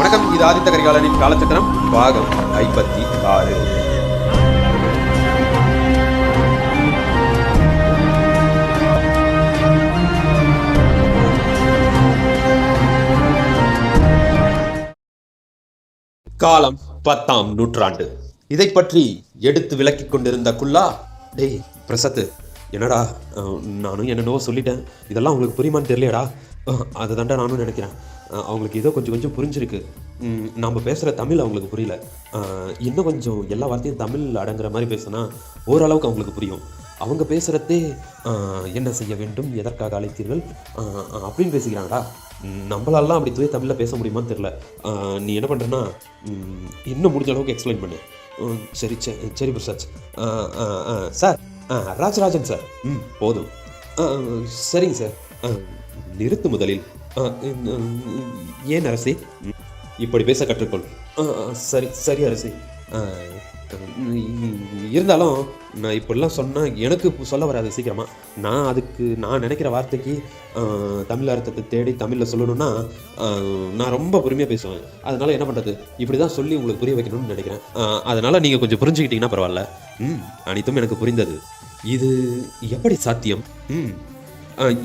வணக்கம். இது ஆதித்த கரிகாலனின் காலச்சக்கரம் பாகம் ஐம்பத்தி ஆறு. காலம் பத்தாம் நூற்றாண்டு. இதை பற்றி எடுத்து விளக்கி கொண்டிருந்த குல்லா டேய் பிரசத்து என்னடா நானும் என்னென்னவோ சொல்லிட்டேன். இதெல்லாம் உங்களுக்கு புரியுமான்னு தெரியலையடா. அதை தாண்டா நானும் நினைக்கிறேன். அவங்களுக்கு ஏதோ கொஞ்சம் கொஞ்சம் புரிஞ்சிருக்கு. நம்ம பேசுகிற தமிழ் அவங்களுக்கு புரியல. இன்னும் கொஞ்சம் எல்லா வார்த்தையும் தமிழ் அடங்குற மாதிரி பேசுனா ஓரளவுக்கு அவங்களுக்கு புரியும். அவங்க பேசுகிறதே என்ன செய்ய வேண்டும் எதற்காக அழைத்தீர்கள் அப்படின்னு பேசிக்கிறாங்களா நம்மளாலாம் அப்படி தூய தமிழில் பேச முடியுமான்னு தெரில நீ என்ன பண்ணுறேன்னா இன்னும் முடிஞ்ச அளவுக்கு எக்ஸ்பிளைன் பண்ணு. ம், சரி சரி சரி பிரசாத். ஆ, ஆ, ஆ, சார் ஆ, ராஜராஜன் சார். ம் போதும். சரிங்க சார். ஆ, நிறுத்து முதலில் ஏன் அரசி? இப்படி பேச கற்றுக்கொள். ஆ, ஆ, சரி சரி அரசி. இருந்தாலும் நான் இப்படிலாம் சொன்னால் எனக்கு சொல்ல வராது சீக்கிரமாக நான் அதுக்கு நான் நினைக்கிற வார்த்தைக்கு தமிழ் அர்த்தத்தை தேடி தமிழில் சொல்லணும்னா நான் ரொம்ப பொறுமையாக பேசுவேன். அதனால் என்ன பண்ணுறது இப்படி தான் சொல்லி உங்களுக்கு புரிய வைக்கணும்னு நினைக்கிறேன். அதனால் நீங்கள் கொஞ்சம் புரிஞ்சுக்கிட்டீங்கன்னா பரவாயில்ல. ம் அனைத்தும் எனக்கு புரிந்தது. இது எப்படி சாத்தியம்? ம்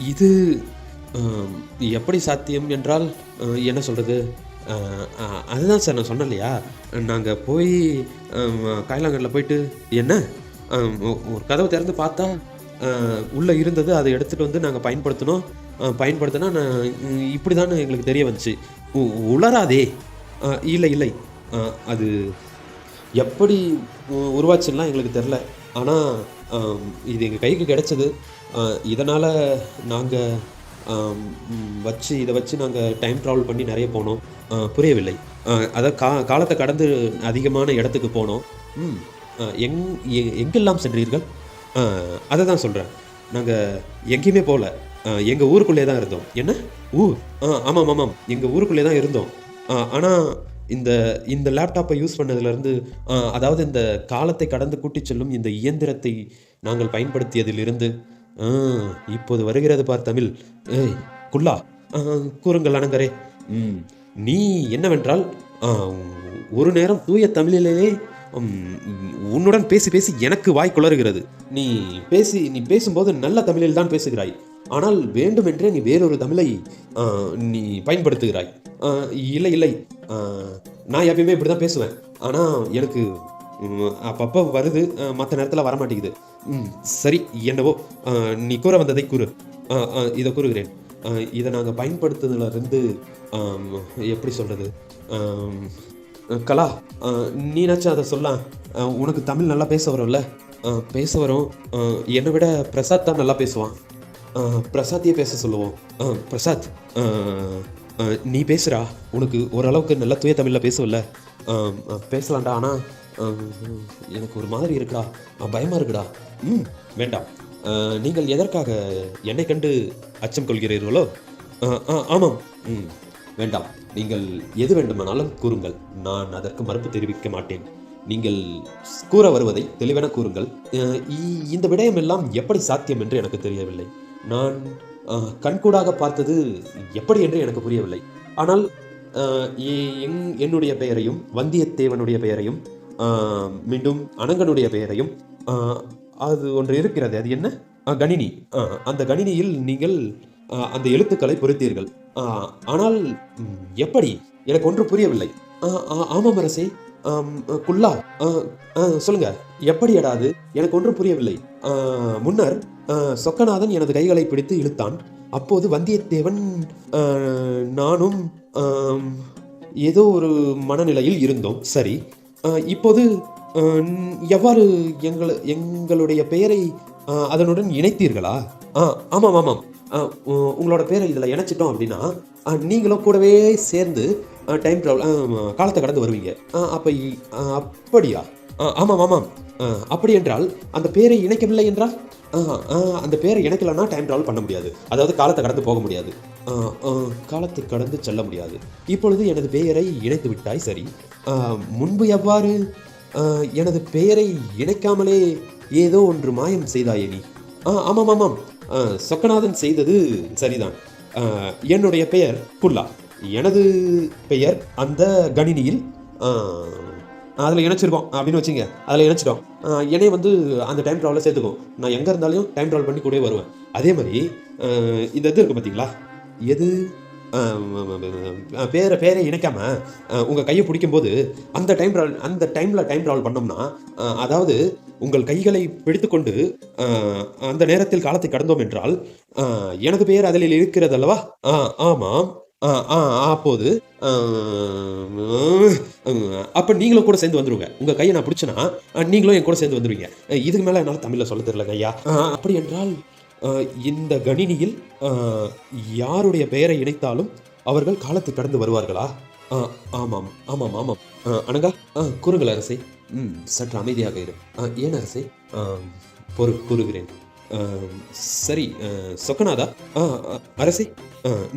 இது எப்படி சாத்தியம் என்றால் என்ன சொல்கிறது அதுதான் சார் நான் சொன்னேன் இல்லையா நாங்கள் போய் காயலாங்கரில் போயிட்டு என்ன? ஒ- ஒரு கதவை திறந்து பார்த்தா உள்ளே இருந்தது அதை எடுத்துகிட்டு வந்து நாங்கள் பயன்படுத்தினோம். பயன்படுத்தினா நான் இப்படி தான் எங்களுக்கு தெரிய வந்துச்சு. உ- உளராதே இல்லை இல்லை. அது எப்படி உருவாச்சுன்னா எங்களுக்கு தெரில ஆனால் இது எங்கள் கைக்கு கிடைச்சது. இதனால் நாங்கள் வச்சு இதை வச்சு நாங்கள் டைம் ட்ராவல் பண்ணி நிறைய போனோம். புரியவில்லை. அதை கா காலத்தை கடந்து அதிகமான இடத்துக்கு போனோம். ம் எங் எங்கெல்லாம் சென்றீர்கள்? அதை தான் சொல்கிறேன் நாங்கள் எங்கேயுமே போகல எங்கள் ஊருக்குள்ளே தான் இருந்தோம். என்ன? ஊர் ஆ ஆமாம் ஆமாம். எங்கள் ஊருக்குள்ளே தான் இருந்தோம். ஆனால் இந்த இந்த லேப்டாப்பை யூஸ் பண்ணதுலேருந்து அதாவது இந்த காலத்தை கடந்து கூட்டிச் செல்லும் இந்த இயந்திரத்தை நாங்கள் பயன்படுத்தியதிலிருந்து இப்போது வருகிறது பார் தமிழ். ஏய் குல்லா கூறுங்கள் அனங்கரே. ம் நீ என்னவென்றால் ஒரு நேரம் தூய தமிழிலேயே உன்னுடன் பேசி பேசி எனக்கு வாய் குளறுகிறது. நீ பேசி நீ பேசும்போது நல்ல தமிழில் தான் பேசுகிறாய். ஆனால் வேண்டுமென்றே நீ வேறொரு தமிழை நீ பயன்படுத்துகிறாய். இல்லை இல்லை. நான் எப்பயுமே இப்படி தான் பேசுவேன். ஆனால் எனக்கு அப்பப்போ வருது மற்ற நேரத்தில் வரமாட்டேங்குது. ம் சரி என்னவோ நீ கூற வந்ததை கூறு. ஆ, ஆ, இதை கூறுகிறேன். இதை நாங்கள் பயன்படுத்துனதுலேருந்து எப்படி சொல்கிறது கலா நீனாச்சும் அதை சொல்லலாம் உனக்கு தமிழ் நல்லா பேச வரும்ல? பேச வரும். என்னை விட பிரசாத் தான் நல்லா பேசுவான். பிரசாத்தையே பேச சொல்லுவோம். ஆ, பிரசாத் நீ பேசுகிறா உனக்கு ஓரளவுக்கு நல்லா தூய தமிழில் பேசுவல்ல. பேசலாம்டா ஆனால் எனக்கு ஒரு மாதிரி இருக்குடா. ஆ, இருக்குடா. ம் வேண்டாம். நீங்கள் எதற்காக என்னை கண்டு அச்சம் கொள்கிறீர்களோ? ஆ, ஆமாம். ம் வேண்டாம். நீங்கள் எது வேண்டுமானாலும் கூறுங்கள். நான் அதற்கு மறுப்பு தெரிவிக்க மாட்டேன். நீங்கள் கூற வருவதை தெளிவென கூறுங்கள். இந்த விடயம் எல்லாம் எப்படி சாத்தியம் என்று எனக்கு தெரியவில்லை. நான் கண்கூடாக பார்த்தது எப்படி என்று எனக்கு புரியவில்லை. ஆனால் என்- என்னுடைய பெயரையும் வந்தியத்தேவனுடைய பெயரையும் மீண்டும் அனங்கனுடைய பெயரையும் அது ஒன்று இருக்கிறது. அது என்ன? கணினி. அந்த கணினியில் நீங்கள் அந்த எழுத்துக்களை பொருத்தீர்கள் ஆனால் எப்படி? எனக்கு ஒன்று புரியவில்லை. ஆமாம் அரசே. குல்லா. சொல்லுங்க. எப்படியடா எடாது எனக்கு ஒன்றும் புரியவில்லை. முன்னர் சொக்கநாதன் எனது கைகளை பிடித்து இழுத்தான். அப்போது வந்தியத்தேவன் நானும் ஏதோ ஒரு மனநிலையில் இருந்தோம். சரி இப்போது எவ்வாறு எங்கள் எங்களுடைய பெயரை அதனுடன் இணைத்தீர்களா? ஆ ஆமாம் ஆமாம். உங்களோட பேரை இதில் இணைச்சிட்டோம் அப்படின்னா நீங்களும் கூடவே சேர்ந்து டைம் ட்ராவல் காலத்தை கடந்து வருவீங்க. அப்போ அப்படியா? ஆமாம் ஆமாம். அப்படி என்றால் அந்த பேரை இணைக்கவில்லை என்றால்? அந்த பேரை இல்லைனா டைம் ட்ராவல் பண்ண முடியாது. அதாவது காலத்தை கடந்து போக முடியாது. காலத்தை கடந்து செல்ல முடியாது. இப்பொழுது எனது பெயரை இணைத்து விட்டாய் சரி. முன்பு எவ்வாறு எனது பெயரை இணைக்காமலே ஏதோ ஒன்று மாயம் செய்தாயே நீ? ஆ ஆமாம் ஆமாம். சொக்கநாதன் செய்தது சரிதான். என்னுடைய பெயர் புல்லா. எனது பெயர் அந்த கணினியில் அதில் இணைச்சிருக்கோம் அப்படின்னு வச்சுங்க. அதில் இணைச்சிட்டோம். என்னை வந்து அந்த டைம் ட்ராவலில் சேர்த்துக்கும் நான் எங்கே இருந்தாலும் டைம் ட்ராவல் பண்ணி கூட வருவேன். அதே மாதிரி இந்த இது இருக்குது பார்த்தீங்களா எது? பேரை பேரை இணைக்காம உங்கள் கையை பிடிக்கும்போது அந்த டைம் ட்ராவல் அந்த டைமில் டைம் ட்ராவல் பண்ணோம்னா அதாவது உங்கள் கைகளை பிடித்துக்கொண்டு அந்த நேரத்தில் காலத்தை கடந்தோம் என்றால் எனது பெயர் அதில் இருக்கிறது அல்லவா? ஆமாம். ஆஹ் அப்போது அப்போ நீங்களும் கூட சேர்ந்து வந்துருங்க. உங்கள் கையை நான் பிடிச்சேன்னா நீங்களும் என் கூட சேர்ந்து வந்துருவீங்க. இதுக்கு மேலே என்னால் தமிழில் சொல்ல தெரியலங்க ஐயா. அப்படி என்றால் இந்த கணினியில் யாருடைய பெயரை இணைத்தாலும் அவர்கள் காலத்தை கடந்து வருவார்களா? ஆமாம் ஆமாம் ஆமாம். அனங்கா கூறுங்கள் அரசே. ம் சற்று அமைதியாக இரு. ஏன் அரசே? பொறு கூறுகிறேன். சரி சொக்கநாதா? அரசே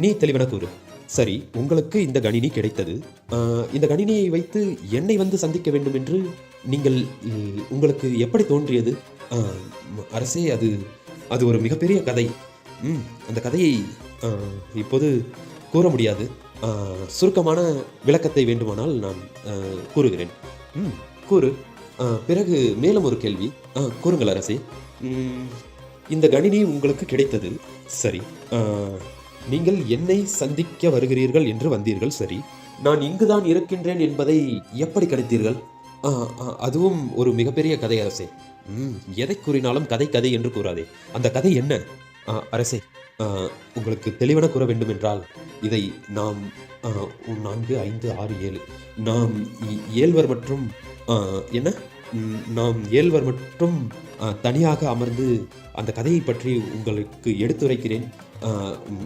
நீ தெளிவன கூறு. சரி உங்களுக்கு இந்த கணினி கிடைத்தது. இந்த கணினியை வைத்து என்னை வந்து சந்திக்க வேண்டும் என்று நீங்கள் உங்களுக்கு எப்படி தோன்றியது? அரசே அது அது ஒரு மிகப்பெரிய கதை. ம் அந்த கதையை இப்போது கூற முடியாது. சுருக்கமான விளக்கத்தை வேண்டுமானால் நான் கூறுகிறேன். ம் கூறு. பிறகு மேலும் ஒரு கேள்வி. கூறுங்கள் அரசே. இந்த கணினி உங்களுக்கு கிடைத்தது. சரி நீங்கள் என்னை சந்திக்க வருகிறீர்கள் என்று வந்தீர்கள் சரி. நான் இங்குதான் இருக்கின்றேன் என்பதை எப்படி கிடைத்தீர்கள் ஆ, ஆ, அதுவும் ஒரு மிகப்பெரிய கதை அரசே. ம் எதை கூறினாலும் கதை கதை என்று கூறாதே. அந்த கதை என்ன? ஆ, அரசே உங்களுக்கு தெளிவென கூற வேண்டும் என்றால் இதை நாம் ஆ, நான்கு ஐந்து ஆறு ஏழு. நாம் ஏழ்வர் மற்றும் என்ன? நாம் ஏழ்வர் மற்றும் தனியாக அமர்ந்து அந்த கதையை பற்றி உங்களுக்கு எடுத்துரைக்கிறேன்.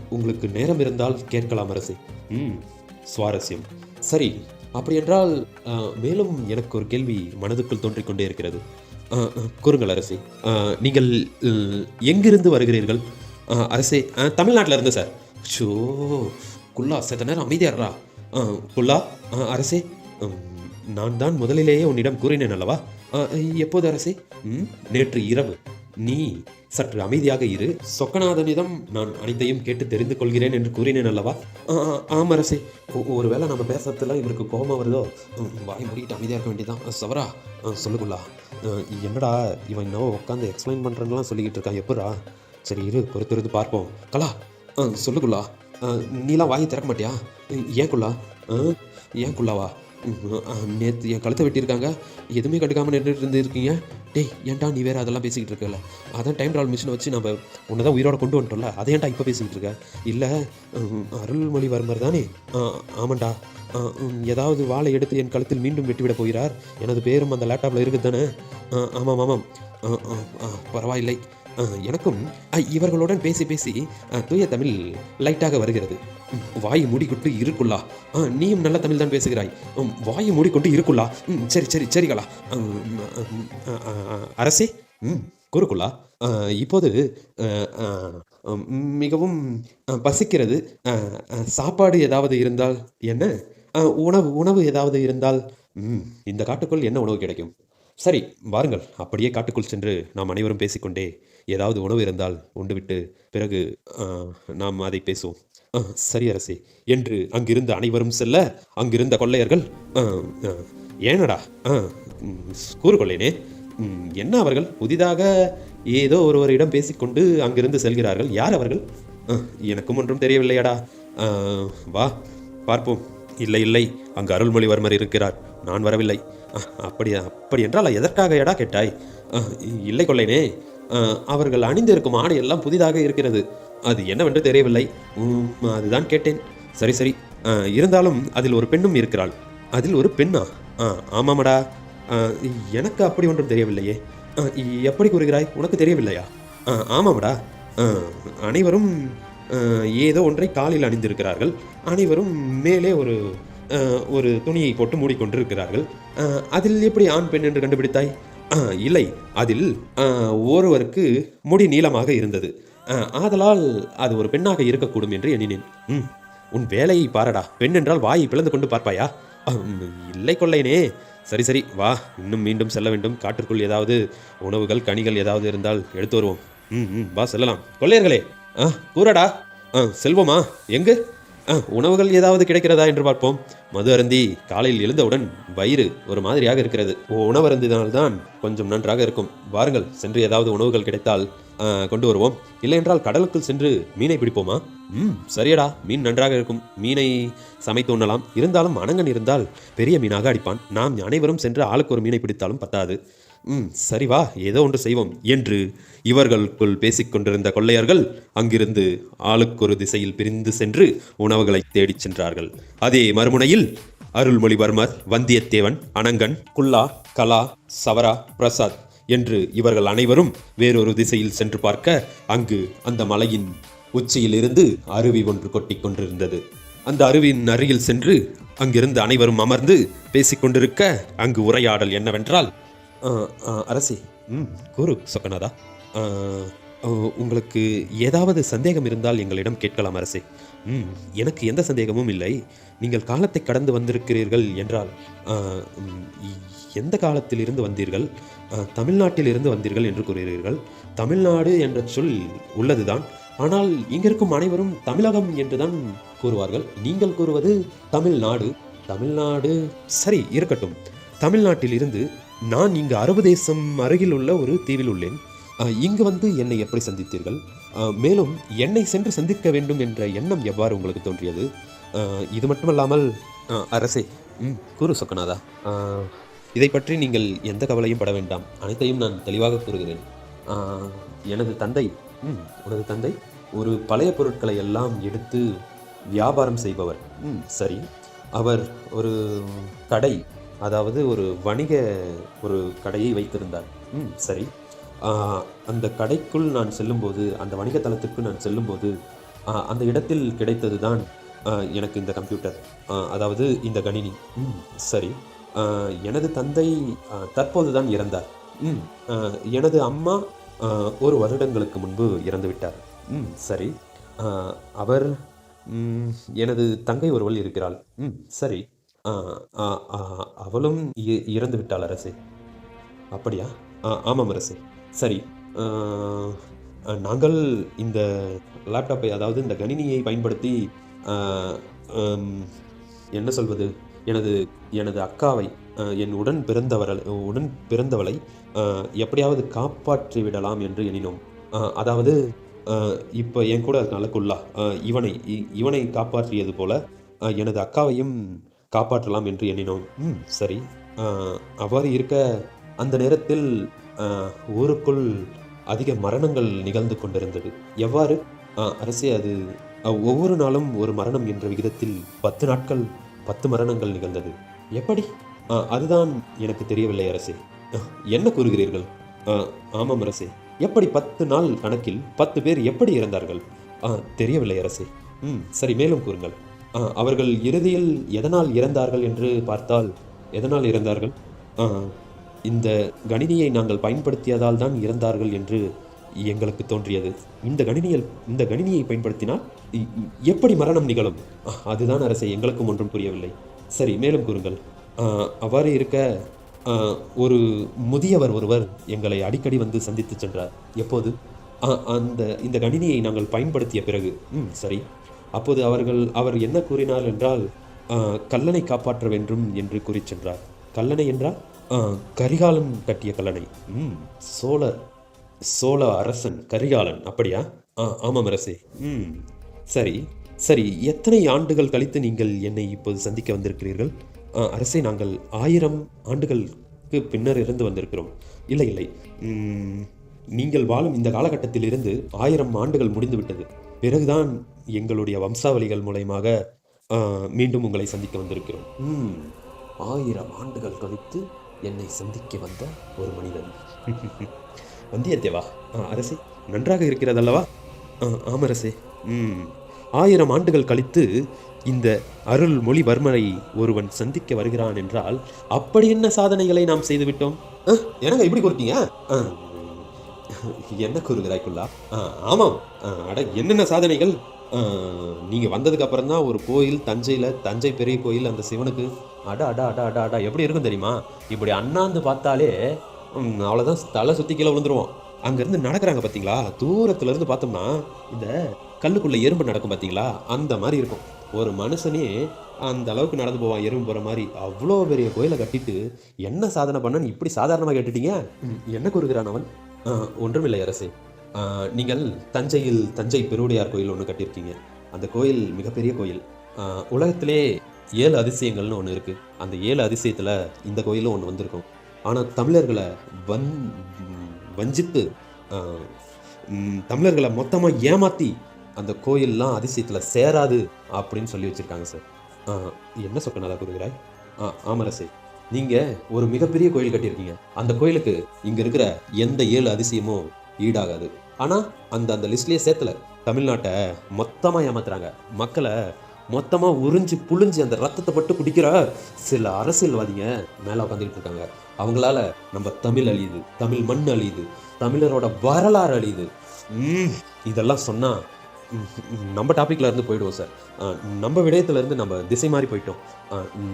உங்களுக்கு நேரம் இருந்தால் கேட்கலாம் அரசே. ம். சுவாரஸ்யம். சரி அப்படியென்றால் மேலும் எனக்கு ஒரு கேள்வி மனதுக்குள் தோன்றிக் கொண்டே இருக்கிறது. கூறுங்கள் அரசே. நீங்கள் எங்கிருந்து வருகிறீர்கள்? அரசே தமிழ்நாட்டில் இருந்து சார். ஷோ குல்லா செத்த நேரம் அமைதியாடுறா குல்லா அரசே நான் தான் முதலிலேயே உன்னிடம் கூறினேன் அல்லவா? எப்போது அரசே? நேற்று இரவு. நீ சற்று அமைதியாக இரு. சொக்கநாதனிடம் நான் அனைத்தையும் கேட்டு தெரிந்து கொள்கிறேன் என்று கூறினேன் அல்லவா? ஆ, ஆ, ஒருவேளை நம்ம பேசுறதுல இவருக்கு கோபம் வருதோ? வாய் மூடிட்டு அமைதியாக இருக்க வேண்டியதான் சவரா. சொல்லுக்குள்ளா என்னடா இவன் இன்னும் உட்காந்து எக்ஸ்பிளைன் பண்ணுறேன்லாம் சொல்லிக்கிட்டு இருக்கான். எப்படா சரி இரு. பொறுத்திருந்து பார்ப்போம். கலா. சொல்லுக்குள்ளா நீலாம் வாயை திறக்க மாட்டியா? ஏன் குள்ளா ஏன் குள்ளாவா நேற்று என் கழுத்தை வெட்டியிருக்காங்க. எதுவுமே கண்டுக்காமல் நின்றுட்டு இருந்திருக்கீங்க? டேய் ஏன்டா நீ வேறு அதெல்லாம் பேசிக்கிட்டு இருக்கல? அதான் டைம் ட்ராவல் மிஷினை வச்சு நம்ம உன்னை தான் உயிரோட கொண்டு வந்துட்டோம்ல அதை ஏன்டா இப்போ பேசிக்கிட்டு இருக்க? இல்லை அருள்மொழிவர்மர் தானே? ஆ, ஆமாண்டா. ஆ, ம், ஏதாவது வாழை எடுத்து என் கழுத்தில் மீண்டும் வெட்டிவிட போகிறார்? எனது பேரும் அந்த லேப்டாப்பில் இருக்குது தானே? ஆ, ஆமாம் ஆமாம். ஆ, ஆ, ஆ, பரவாயில்லை. ஆ, எனக்கும் இவர்களுடன் பேசி பேசி ஆ, தூய தமிழ் லைட்டாக வருகிறது. வாயை மூடிக்கொண்டு இருக்குள்ளா. ஆ, நீயும் நல்ல தமிழ் தான் பேசுகிறாய் வாயை மூடிக்கொண்டு இருக்குள்ளா. ம், சரி சரி சரிகளா அரசே. ம் கூறுக்குள்ளா. இப்போது மிகவும் பசிக்கிறது. சாப்பாடு ஏதாவது இருந்தால் என்ன? உணவு உணவு ஏதாவது இருந்தால் இந்த காட்டுக்குள் என்ன உணவு கிடைக்கும்? சரி வாருங்கள். அப்படியே காட்டுக்குள் சென்று நாம் அனைவரும் பேசிக்கொண்டே ஏதாவது உணவு இருந்தால் உண்டுவிட்டு பிறகு நாம் அதை பேசுவோம். சரி அரசே. என்று அங்கிருந்த அனைவரும் செல்ல அங்கிருந்த கொள்ளையர்கள் ஆ, ஆ, ஏனடா ஆ, ம், கூறு கொள்ளையனே. ம், என்ன அவர்கள்? புதிதாக ஏதோ ஒருவரிடம் பேசிக்கொண்டு அங்கிருந்து செல்கிறார்கள். யார் அவர்கள்? ஆ, எனக்கும் ஒன்றும் தெரியவில்லையடா. வா பார்ப்போம். இல்லை இல்லை அங்கு அருள்மொழிவர்மர் இருக்கிறார். நான் வரவில்லை. அப்படி அப்படி என்றால் எதற்காக எடா கேட்டாய் இல்லை கொள்ளைனே அவர்கள் அணிந்திருக்கும் ஆடை எல்லாம் புதிதாக இருக்கிறது. அது என்னவென்று தெரியவில்லை. அதுதான் கேட்டேன். சரி சரி. இருந்தாலும் அதில் ஒரு பெண்ணும் இருக்கிறாள். அதில் ஒரு பெண்ணா? ஆ ஆமாமடா. எனக்கு அப்படி ஒன்றும் தெரியவில்லையே. எப்படி கூறுகிறாய்? உனக்கு தெரியவில்லையா? ஆ ஆமாமடா. அனைவரும் ஏதோ ஒன்றை காலில் அணிந்திருக்கிறார்கள். அனைவரும் மேலே ஒரு ஒரு துணியை போட்டு மூடிக்கொண்டிருக்கிறார்கள். அதில் எப்படி ஆண் பெண் என்று கண்டுபிடித்தாய்? இல்லை. அதில் ஒருவருக்கு முடி நீளமாக இருந்தது. ஆதலால் அது ஒரு பெண்ணாக இருக்கக்கூடும் என்று எண்ணினேன். ம் உன் வேலையை பாரடா. பெண் என்றால் வாயை பிளந்து கொண்டு பார்ப்பாயா? இல்லை கொள்ளைனே சரி சரி வா. இன்னும் மீண்டும் செல்ல வேண்டும். காட்டிற்குள் ஏதாவது உணவுகள் கனிகள் ஏதாவது இருந்தால் எடுத்து வருவோம். ம் ம் வா செல்லலாம். கொள்ளையர்களே ஆ கூறடா. ஆ செல்வோமா எங்கு? ஆ, உணவுகள் ஏதாவது கிடைக்கிறதா என்று பார்ப்போம். மது அருந்தி காலையில் எழுந்தவுடன் வயிறு ஒரு மாதிரியாக இருக்கிறது. உணவருந்தினால்தான் கொஞ்சம் நன்றாக இருக்கும். வாருங்கள் சென்று ஏதாவது உணவுகள் கிடைத்தால் கொண்டு வருவோம். இல்லை என்றால் கடலுக்குள் சென்று மீனை பிடிப்போமா? ம் சரியடா. மீன் நன்றாக இருக்கும். மீனை சமைத்து உண்ணலாம். இருந்தாலும் அனங்கன் இருந்தால் பெரிய மீனாக அடிப்பான். நாம் அனைவரும் சென்று ஆளுக்கு ஒரு மீனை பிடித்தாலும் பத்தாது. ம் சரி வா. ஏதோ ஒன்று செய்வோம் என்று இவர்களுக்குள் பேசிக்கொண்டிருந்த கொள்ளையர்கள் அங்கிருந்து ஆளுக்கொரு திசையில் பிரிந்து சென்று உணவுகளை தேடிச் சென்றார்கள். அதே மறுமுனையில் அருள்மொழிவர்மர் வந்தியத்தேவன் அனங்கன் குல்லா கலா சவரா பிரசாத் என்று இவர்கள் அனைவரும் வேறொரு திசையில் சென்று பார்க்க அங்கு அந்த மலையின் உச்சியிலிருந்து அருவி ஒன்று கொட்டிக் கொண்டிருந்தது. அந்த அருவியின் அருகில் சென்று அங்கிருந்து அனைவரும் அமர்ந்து பேசிக்கொண்டிருக்க அங்கு உரையாடல் என்னவென்றால் அரசி ம் குரு சொக்கநாதா. ஓ, உங்களுக்கு ஏதாவது சந்தேகம் இருந்தால் எங்களிடம் கேட்கலாம் அரசே. ம் எனக்கு எந்த சந்தேகமும் இல்லை. நீங்கள் காலத்தை கடந்து வந்திருக்கிறீர்கள் என்றால் எந்த காலத்திலிருந்து வந்தீர்கள்? தமிழ்நாட்டிலிருந்து வந்தீர்கள் என்று கூறுகிறீர்கள். தமிழ்நாடு என்ற சொல் உள்ளதுதான். ஆனால் இங்கிருக்கும் அனைவரும் தமிழகம் என்றுதான் கூறுவார்கள். நீங்கள் கூறுவது தமிழ்நாடு. தமிழ்நாடு சரி இருக்கட்டும். தமிழ்நாட்டில் இருந்து நான் இங்கு அரபு தேசம் அருகில் உள்ள ஒரு தீவில் உள்ளேன். இங்கு வந்து என்னை எப்படி சந்தித்தீர்கள்? மேலும் என்னை சென்று சந்திக்க வேண்டும் என்ற எண்ணம் எவ்வாறு உங்களுக்கு தோன்றியது? இது மட்டுமல்லாமல் அரசே ம் கூறு சொக்கநாதா. இதை பற்றி நீங்கள் எந்த கவலையும் பட வேண்டாம். அனைத்தையும் நான் தெளிவாக கூறுகிறேன். எனது தந்தை ம் உனது தந்தை ஒரு பழைய பொருட்களை எல்லாம் எடுத்து வியாபாரம் செய்பவர். ம் சரி. அவர் ஒரு கடை அதாவது ஒரு வணிக ஒரு கடையை வைத்திருந்தார். ம் சரி. அந்த கடைக்குள் நான் செல்லும்போது அந்த வணிக தளத்திற்கு நான் செல்லும்போது அந்த இடத்தில் கிடைத்தது தான் எனக்கு இந்த கம்ப்யூட்டர் அதாவது இந்த கணினி. ம் சரி. எனது தந்தை தற்போதுதான் இறந்தார். ம் எனது அம்மா ஒரு வருடங்களுக்கு முன்பு இறந்துவிட்டார் ம் சரி. அவர் எனது தங்கை ஒருவள் இருக்கிறாள். ம் சரி. ஆ, ஆ, அவளும் இ- இறந்து விட்டாள் அரசே. அப்படியா? ஆ, ஆமாம் அரசே. சரி. நாங்கள் இந்த லேப்டாப்பை அதாவது இந்த கணினியை பயன்படுத்தி என்ன சொல்வது? எனது எனது அக்காவை என் உடன் பிறந்தவர்கள் உடன் பிறந்தவளை எப்படியாவது காப்பாற்றி விடலாம் என்று எண்ணினோம். அதாவது இப்போ என் கூட இருக்கான்ல இவனை இ- இவனை காப்பாற்றியது போல எனது அக்காவையும் காப்பாற்றலாம் என்று எண்ணினோம். ம் சரி. அவ்வாறு இருக்க அந்த நேரத்தில் ஊருக்குள் அதிக மரணங்கள் நிகழ்ந்து கொண்டிருந்தது. எவ்வாறு? அரசே அது ஒவ்வொரு நாளும் ஒரு மரணம் என்ற விகிதத்தில் பத்து நாட்கள் பத்து மரணங்கள் நிகழ்ந்தது. எப்படி? ஆ, அதுதான் எனக்கு தெரியவில்லை அரசே. என்ன கூறுகிறீர்கள்? ஆ, ஆமாம் அரசே. எப்படி பத்து நாள் கணக்கில் பத்து பேர் எப்படி இறந்தார்கள்? ஆ, தெரியவில்லை அரசே. ம் சரி மேலும் கூறுங்கள். ஆ, அவர்கள் இறுதியில் எதனால் இறந்தார்கள் என்று பார்த்தால் எதனால் இறந்தார்கள்? ஆ, இந்த கணினியை நாங்கள் பயன்படுத்தியதால் தான் இறந்தார்கள் என்று எங்களுக்கு தோன்றியது. இந்த கணினியில் இந்த கணினியை பயன்படுத்தினால் எப்படி மரணம் நிகழும்? அதுதான் அரசே எங்களுக்கும் ஒன்றும் புரியவில்லை. சரி மேலும் கூறுங்கள். அவ்வாறு இருக்க ஒரு முதியவர் ஒருவர் எங்களை அடிக்கடி வந்து சந்தித்து சென்றார். எப்போது? ஆ, அந்த இந்த கணினியை நாங்கள் பயன்படுத்திய பிறகு. ம் சரி. அப்போது அவர்கள் அவர் என்ன கூறினார் என்றால் கல்லணை காப்பாற்ற வேண்டும் என்று கூறிச் சென்றார். கல்லணை என்றால் கரிகாலன் கட்டிய கல்லணை. ம் சோழர். சோழ அரசன் கரிகாலன் அப்படியா? ஆ ஆமாம் அரசே. ம் சரி. சரி எத்தனை ஆண்டுகள் கழித்து நீங்கள் என்னை இப்போது சந்திக்க வந்திருக்கிறீர்கள்? ஆ, அரசே நாங்கள் ஆயிரம் ஆண்டுகளுக்கு பின்னர் இருந்து வந்திருக்கிறோம். இல்லை இல்லை. நீங்கள் வாழும் இந்த காலகட்டத்தில் இருந்து ஆயிரம் ஆண்டுகள் முடிந்துவிட்டது. பிறகுதான் எங்களுடைய வம்சாவளிகள் மூலயமாக மீண்டும் உங்களை சந்திக்க வந்திருக்கிறோம். ம், ஆயிரம் ஆண்டுகள் கழித்து என்னை சந்திக்க வந்த ஒரு மனிதன். வந்தியத்தேவா? ஆ, அரசே. நன்றாக இருக்கிறதல்லவா? ஆ, ஆமரசே அரசே. ம். ஆயிரம் ஆண்டுகள் கழித்து இந்த அருள்மொழிவர்மரை ஒருவன் சந்திக்க வருகிறான் என்றால் அப்படி என்ன சாதனைகளை நாம் செய்துவிட்டோம் ஆ, என்னங்க இப்படி கொடுத்தீங்க ஆ, என்ன கூறுகிறாய் ஆ, ஆமாம். ஆ, அட என்னென்ன சாதனைகள்? நீங்கள் வந்ததுக்கு அப்புறம் தான் ஒரு கோயில் தஞ்சையில் தஞ்சை பெரிய கோயில் அந்த சிவனுக்கு அட அட அட அட அட எப்படி இருக்கும் தெரியுமா? இப்படி அண்ணாந்து பார்த்தாலே அவ்வளோதான் தலை சுற்றி கீழே விழுந்துருவோம் அங்கேருந்து நடக்கிறாங்க பார்த்தீங்களா தூரத்துலேருந்து பார்த்தோம்னா இந்த கல்லுக்குள்ளே எறும்பு நடக்கும் பார்த்தீங்களா அந்த மாதிரி இருக்கும். ஒரு மனுஷனே அந்த அளவுக்கு நடந்து போவான் எறும்பு போகிற மாதிரி. அவ்வளோ பெரிய கோயிலை கட்டிட்டு என்ன சாதனை பண்ண இப்படி சாதாரணமாக கேட்டுட்டீங்க? என்ன கூறுகிறான் அவன்? ஒன்றுமில்லை அரசே. நீங்கள் தஞ்சையில் தஞ்சை பெருவுடையார் கோயில் ஒன்று கட்டியிருக்கீங்க. அந்த கோயில் மிகப்பெரிய கோயில். உலகத்திலே ஏழு அதிசயங்கள்னு ஒன்று இருக்குது அந்த ஏழு அதிசயத்தில் இந்த கோயிலும் ஒன்று வந்திருக்கும். ஆனால் தமிழர்களை வன் வஞ்சித்து தமிழர்களை மொத்தமாக ஏமாற்றி அந்த கோயில்லாம் அதிசயத்தில் சேராது அப்படின்னு சொல்லி வச்சுருக்காங்க சார். ஆ, என்ன நல்லா கூறுகிறாய்? ஆ ஆமரசே. நீங்கள் ஒரு மிகப்பெரிய கோயில் கட்டியிருக்கீங்க. அந்த கோயிலுக்கு இங்கே இருக்கிற எந்த ஏழு அதிசயமும் ஈடாகாது. ஆனால் அந்த அந்த லிஸ்ட்லேயே சேர்த்துல. தமிழ்நாட்டை மொத்தமாக ஏமாத்துறாங்க. மக்களை மொத்தமாக உறிஞ்சு புழிஞ்சு அந்த ரத்தத்தை பட்டு குடிக்கிற சில அரசியல்வாதிங்க மேலே உட்காந்துக்கிட்டு இருக்காங்க. அவங்களால நம்ம தமிழ் அழியுது தமிழ் மண் அழியுது தமிழரோட வரலாறு அழியுது. ம், இதெல்லாம் சொன்னால் நம்ம டாப்பிக்கில் இருந்து போயிடுவோம் சார். நம்ம விடயத்துலேருந்து நம்ம திசை மாறி போயிட்டோம்.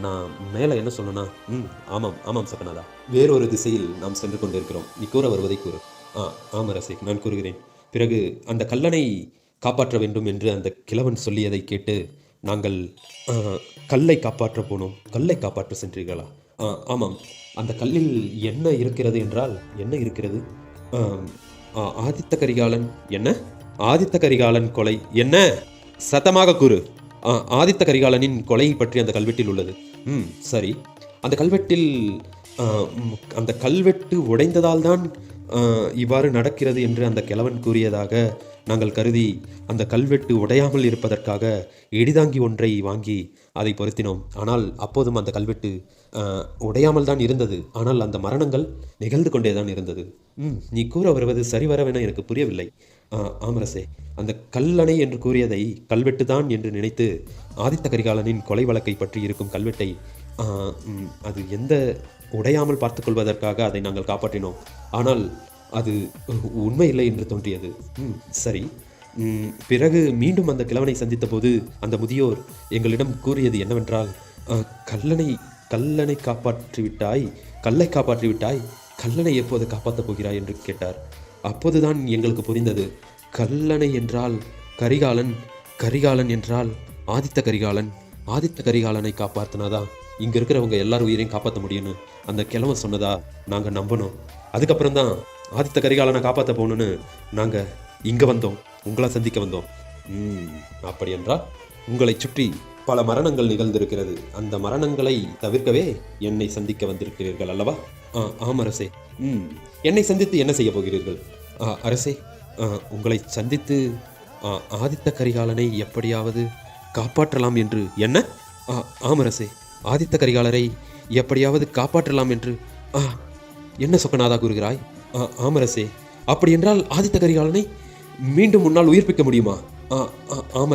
நான் மேலே என்ன சொல்லணும்னா ம் ஆமாம் ஆமாம் சக்கநாதா வேறொரு திசையில் நாம் சென்று கொண்டிருக்கிறோம். நீ கூற வருவதை கூறு. ஆ ஆமாம் ரசிக் நான் கூறுகிறேன். பிறகு அந்த கல்லனை காப்பாற்ற வேண்டும் என்று அந்த கிழவன் சொல்லியதை கேட்டு நாங்கள் கல்லை காப்பாற்ற போனோம். கல்லை காப்பாற்ற சென்றீர்களா? ஆமாம். அந்த கல்லில் என்ன இருக்கிறது என்றால் என்ன இருக்கிறது? ஆதித்த கரிகாலன் என்ன? ஆதித்த கரிகாலன் கொலை என்ன? சத்தமாக கூறு. ஆதித்த கரிகாலனின் கொலை பற்றி அந்த கல்வெட்டில் உள்ளது. ம் சரி. அந்த கல்வெட்டில் அந்த கல்வெட்டு உடைந்ததால் தான் இவ்வாறு நடக்கிறது என்று அந்த கிழவன் கூறியதாக நாங்கள் கருதி அந்த கல்வெட்டு உடையாமல் இருப்பதற்காக எடிதாங்கி ஒன்றை வாங்கி அதை பொருத்தினோம். ஆனால் அப்போதும் அந்த கல்வெட்டு உடையாமல் தான் இருந்தது. ஆனால் அந்த மரணங்கள் நிகழ்ந்து கொண்டே தான் இருந்தது. ம் நீ கூற வருவது சரிவரவென எனக்கு புரியவில்லை. ஆமரசே அந்த கல்லணை என்று கூறியதை கல்வெட்டு தான் என்று நினைத்து ஆதித்த கரிகாலனின் கொலை வழக்கை பற்றி இருக்கும் கல்வெட்டை அது எந்த உடையாமல் பார்த்து கொள்வதற்காக அதை நாங்கள் காப்பாற்றினோம். ஆனால் அது உண்மை இல்லை என்று தோன்றியது. ம் சரி. பிறகு மீண்டும் அந்த கிழவனை சந்தித்த போது அந்த முதியோர் எங்களிடம் கூறியது என்னவென்றால் கல்லணை கல்லணை காப்பாற்றி விட்டாய் கல்லை காப்பாற்றி விட்டாய் கல்லணை எப்போது காப்பாற்றப் போகிறாய் என்று கேட்டார். அப்போதுதான் எங்களுக்கு புரிந்தது. கல்லணை என்றால் கரிகாலன் கரிகாலன் என்றால் ஆதித்த கரிகாலன். ஆதித்த கரிகாலனை காப்பாற்றினாதான் இங்கே இருக்கிறவங்க எல்லார் உயிரையும் காப்பாற்ற முடியும்னு. அந்த கிழமை சொன்னதா நாங்கள் நம்பணும். அதுக்கப்புறம் தான் ஆதித்த கரிகாலனை காப்பாற்ற போகணும்னு நாங்கள் இங்கே வந்தோம். உங்களை சந்திக்க வந்தோம். ம் அப்படி என்றால் உங்களை சுற்றி பல மரணங்கள் நிகழ்ந்திருக்கிறது. அந்த மரணங்களை தவிர்க்கவே என்னை சந்திக்க வந்திருக்கிறீர்கள் அல்லவா? ஆ ஆம் அரசே. ம் என்னை சந்தித்து என்ன செய்ய போகிறீர்கள்? ஆ, அரசே ஆ, உங்களை சந்தித்து ஆ, ஆதித்த கரிகாலனை எப்படியாவது காப்பாற்றலாம் என்று என்ன? ஆ, ஆம் அரசே ஆதித்த கரிகாலரை எப்படியாவது காப்பாற்றலாம் என்று என்ன சொக்கநாதா கூறுகிறாய்? ஆ, அப்படியென்றால் ஆதித்த கரிகாலனை மீண்டும் முன்னால் உயிர்ப்பிக்க முடியுமா? ஆ, ஆ,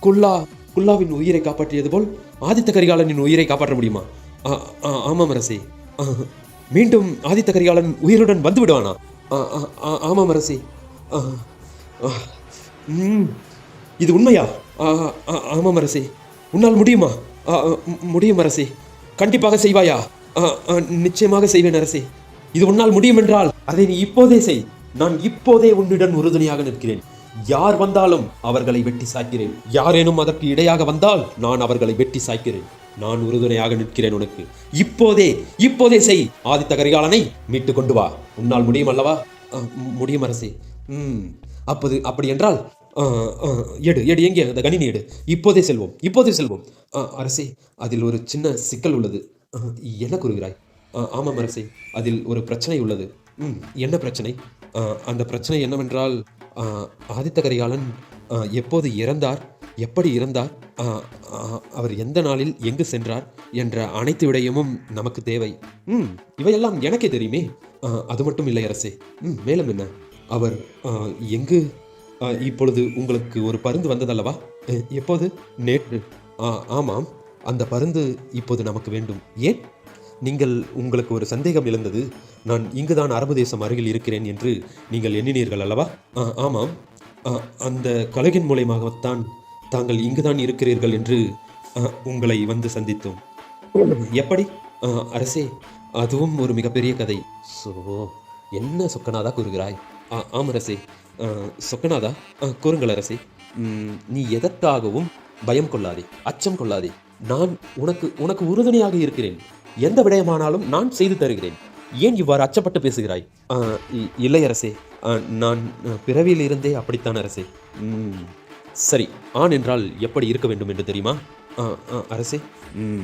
குல்லா குல்லாவின் உயிரை காப்பாற்றியது போல் ஆதித்த கரிகாலனின் உயிரை காப்பாற்ற முடியுமா? ஆமாம் அரசி. மீண்டும் ஆதித்த கரிகாலன் உயிருடன் வந்து விடுவானா? ஆ, ஆ, ஆ, ஆமாம் அரசி. ம், இது உண்மையா? ஆ, ஆமாம் அரசி. உன்னால் முடியுமா? ஆ, ஆ, முடியும் அரசே. கண்டிப்பாக செய்வாயா? ஆ, நிச்சயமாக செய்வேன் அரசே. இது உன்னால் முடியும் என்றால் அதை நீ இப்போதே செய். நான் இப்போதே உன்னிடம் உறுதுணையாக நிற்கிறேன். யார் வந்தாலும் அவர்களை வெட்டி சாய்க்கிறேன். யாரேனும் அதற்கு இடையாக வந்தால் நான் அவர்களை வெட்டி சாய்க்கிறேன். நான் உறுதுணையாக நிற்கிறேன் உனக்கு. இப்போதே இப்போதே செய். ஆதித்த கரிகாலனை மீட்டு கொண்டு வா. உன்னால் முடியும் அல்லவா? ஆ, முடியும் அரசே. ம் அப்போது அப்படி என்றால் ஆ, ஆ, எடு எடு எங்கே? அந்த கணினி எடு. இப்போதே செல்வோம் இப்போதே செல்வோம். ஆ, அரசே அதில் ஒரு சின்ன சிக்கல் உள்ளது. என்ன கூறுகிறாய்? ஆ, ஆமாம் அரசே அதில் ஒரு பிரச்சனை உள்ளது. ம் என்ன பிரச்சனை? ஆ, அந்த பிரச்சனை என்னவென்றால் ஆதித்த கரிகாலன் எப்போது இறந்தார் எப்படி இறந்தார் அவர் எந்த நாளில் எங்கு சென்றார் என்ற அனைத்து விடயமும் நமக்கு தேவை. ம் இவையெல்லாம் எனக்கே தெரியுமே. அது மட்டும் இல்லை அரசே. ம் மேலும் என்ன? அவர் எங்கு இப்பொழுது உங்களுக்கு ஒரு பருந்து வந்ததல்லவா? எப்போது? நேற்று. ஆமாம். அந்த பருந்து இப்போது நமக்கு வேண்டும். ஏன்? நீங்கள் உங்களுக்கு ஒரு சந்தேகம் எழுந்தது நான் இங்குதான் அரபு தேசம் அருகில் இருக்கிறேன் என்று நீங்கள் எண்ணினீர்கள் அல்லவா? ஆ, ஆமாம். ஆ, அந்த கலகின் மூலயமாகத்தான் தாங்கள் இங்குதான் இருக்கிறீர்கள் என்று ஆ, உங்களை வந்து சந்தித்தோம். எப்படி? ஆ, அரசே அதுவும் ஒரு மிகப்பெரிய கதை. ஸோ என்ன சொக்கநாதா கூறுகிறாய்? ஆ, ஆம் அரசே. ஆ, சொக்கநாதா ஆ, கூறுங்கள் அரசே. நீ எதற்காகவும் பயம் கொள்ளாதே அச்சம் கொள்ளாதே. நான் உனக்கு உனக்கு உறுதுணையாக இருக்கிறேன். எந்த விடயமானாலும் நான் செய்து தருகிறேன். ஏன் இவ்வாறு அச்சப்பட்டு பேசுகிறாய்? இ- இல்லை அரசே. ஆ, நான் பிறவியில் இருந்தே அப்படித்தான் அரசே. ம், சரி ஆண் என்றால் எப்படி இருக்க வேண்டும் என்று தெரியுமா? ஆ, ஆ, அரசே. ம்,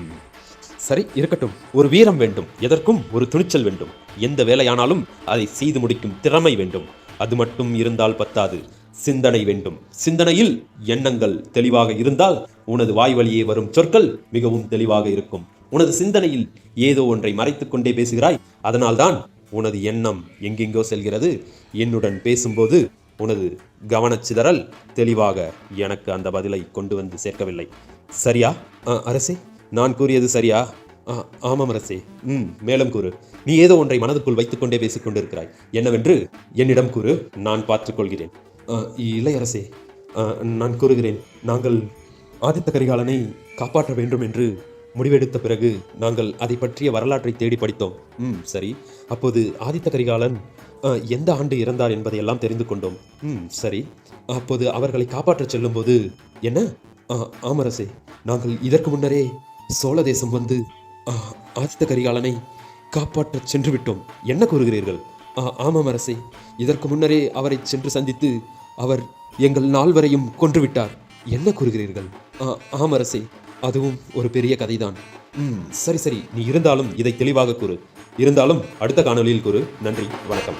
சரி இருக்கட்டும். ஒரு வீரம் வேண்டும். எதற்கும் ஒரு துணிச்சல் வேண்டும். எந்த வேலையானாலும் அதை செய்து முடிக்கும் திறமை வேண்டும். அது மட்டும் இருந்தால் பத்தாது. சிந்தனை வேண்டும். சிந்தனையில் எண்ணங்கள் தெளிவாக இருந்தால் உனது வாய் வழியே வரும் சொற்கள் மிகவும் தெளிவாக இருக்கும். உனது சிந்தனையில் ஏதோ ஒன்றை மறைத்துக் கொண்டே பேசுகிறாய். அதனால்தான் உனது எண்ணம் எங்கெங்கோ செல்கிறது. என்னுடன் பேசும்போது உனது கவனச்சிதறல் தெளிவாக எனக்கு அந்த பதிலை கொண்டு வந்து சேர்க்கவில்லை. சரியா? ஆ, அரசே நான் கூறியது சரியா? ஆ, ஆமாம் அரசே. ம் மேலும் கூறு. நீ ஏதோ ஒன்றை மனதுக்குள் வைத்துக்கொண்டே பேசிக் கொண்டிருக்கிறாய். என்னவென்று என்னிடம் கூறு. நான் பார்த்துக்கொள்கிறேன் ஆ, இல்லை அரசே. நான் கூறுகிறேன். நாங்கள் ஆதித்த கரிகாலனை காப்பாற்ற வேண்டும் என்று முடிவெடுத்த பிறகு நாங்கள் அதை பற்றிய வரலாற்றை தேடி படித்தோம். ம் சரி. அப்போது ஆதித்த கரிகாலன் ஆ, எந்த ஆண்டு இறந்தார் என்பதையெல்லாம் தெரிந்து கொண்டோம். ம் சரி. அப்போது அவர்களை காப்பாற்றச் செல்லும்போது என்ன? ஆ, ஆமரசே நாங்கள் இதற்கு முன்னரே சோழ தேசம் வந்து ஆதித்த கரிகாலனை காப்பாற்றச் சென்று விட்டோம். என்ன கூறுகிறீர்கள்? ஆ, ஆமாம் அரசே இதற்கு முன்னரே அவரை சென்று சந்தித்து அவர் எங்கள் நால்வரையும் கொன்றுவிட்டார் என்ன கூறுகிறீர்கள்? ஆ, அதுவும் ஒரு பெரிய கதைதான். ம். சரி சரி. நீ இருந்தாலும் இதை தெளிவாக கூறு. இருந்தாலும் அடுத்த காணொளியில் கூறு. நன்றி. வணக்கம்.